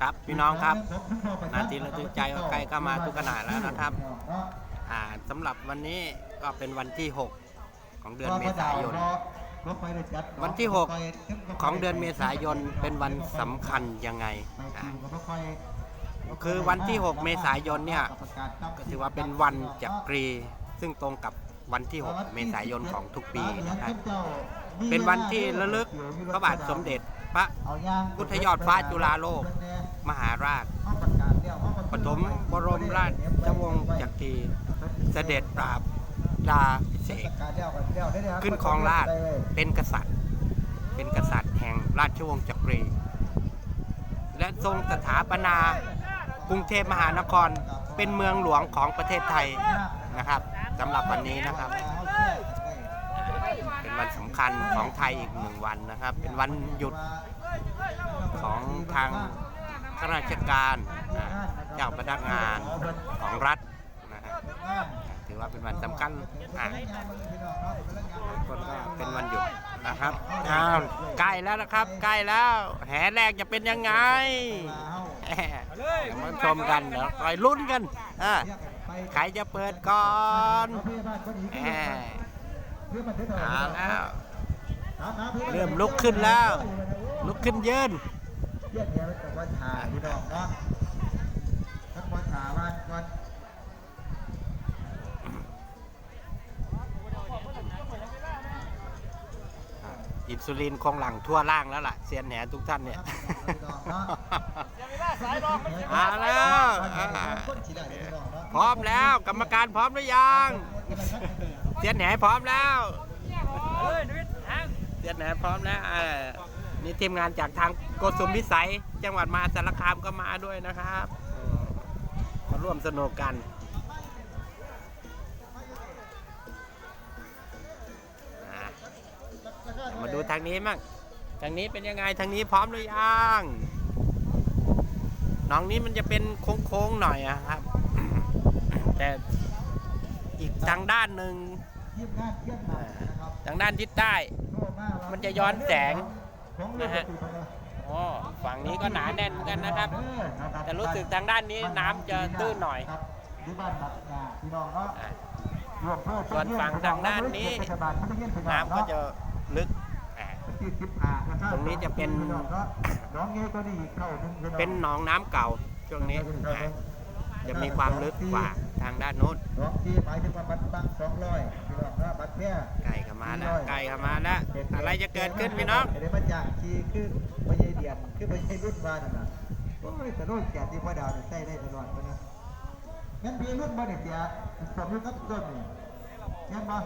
ครับพี่น้องครับนาทีระทึกใจใกล้เข้ามาทุกขณะแล้วนะครับอ่าสำหรับวันนี้ก็เป็นวันที่ 6 ของเดือนเมษายน วันที่ 6 ของเดือนเมษายนเป็นวันสำคัญยังไง คือวันที่ 6 เมษายนเนี่ยก็ถือว่าเป็นวันจักรี ซึ่งตรงกับวันที่ 6 เมษายนของทุกปีนะครับเป็นวันที่ระลึกพระบาทสมเด็จพระพุทธยอดฟ้าจุฬาโลก มหาราช ปฐมบรมราชวงศ์จักรีเสด็จปราบดาพิเศษกขึ้นครองราชย์เป็นกษัตริย์ เป็นกษัตริย์แห่งราชวงศ์จักรี และทรงสถาปนากรุงเทพมหานครเป็นเมืองหลวงของประเทศไทยนะครับสำหรับวันนี้นะครับ เป็นวันสำคัญของไทยอีกหนึ่งวันนะครับ เป็นวันหยุดของทาง ข้าราชการนะเจ้าพนักงานของรัฐนะถือว่าเป็นวันสำคัญอะคนก็เป็นวันหยุดนะครับอ้าวใกล้แล้วนะครับใกล้แล้ว แห่แรกจะเป็นยังไงแหม่เดี๋ยวมาชมกันเดี๋ยวคอยลุ้นกันอะใครจะเปิดก่อนแหเอาแล้วเริ่มลุกขึ้นแล้ว ลุกขึ้นยืน เรียกเนี่ยเป็นวันถ่ายพี่น้องเนาะทั้งวันถ่ายวันวันอินซูลินคงหลังทั่วร่างแล้วล่ะเซียนแหนทุกท่านเนี่ยพี่น้องเนาะมาแล้วอ่าพร้อมแล้วกรรมการพร้อมหรือยังเซียนแหนพร้อมแล้วเซียนแหนพร้อมแล้ว นี่ทีมงานจากทางโกสุมพิสัย จังหวัดมหาสารคามก็มาด้วยนะครับมาร่วมสนุกกันมาดูทางนี้มั่งทางนี้เป็นยังไงทางนี้พร้อมหรือยังน้องนี้มันจะเป็นโค้งๆหน่อยอะครับ แต่อีกทางด้านหนึ่งทางด้านทิศใต้ มันจะย้อนแสง นะฮะอ๋อฝั่งนี้ก็หนาแน่นเหมือนกันนะครับ แต่รู้สึกทางด้านนี้น้ำจะตื้นหน่อยครับที่บ้านบัดนาพี่น้องเนาะอะรวมเพื่อส่วนฝั่งทางด้านนี้น้ำก็จะลึกอะตรงนี้จะเป็นน้องเงี้ยก็ดีเข้าถึงพี่องเป็นหนองน้ำเก่าช่วงนี้อะจะมีความลึกกว่าทางด้านโน้น แพ้ใกล้เข้ามาแล้วใกล้เข้ามาแล้วอะไรจะเกิดขึ้นพี่น้องเดี๋ยวมาจากทีขึ้นไม่ใช่เดียนขึ้นไม่ใช่รุ่นมาน่ะนะโอ้ยแต่รุ่นแก่ที่พ่อดาวเนี่ยใช้ได้ตลอดนะงั้นพี่รุ่นมาเนี่ยเสียสมยุทธ์กับต้นนี่งั้นมา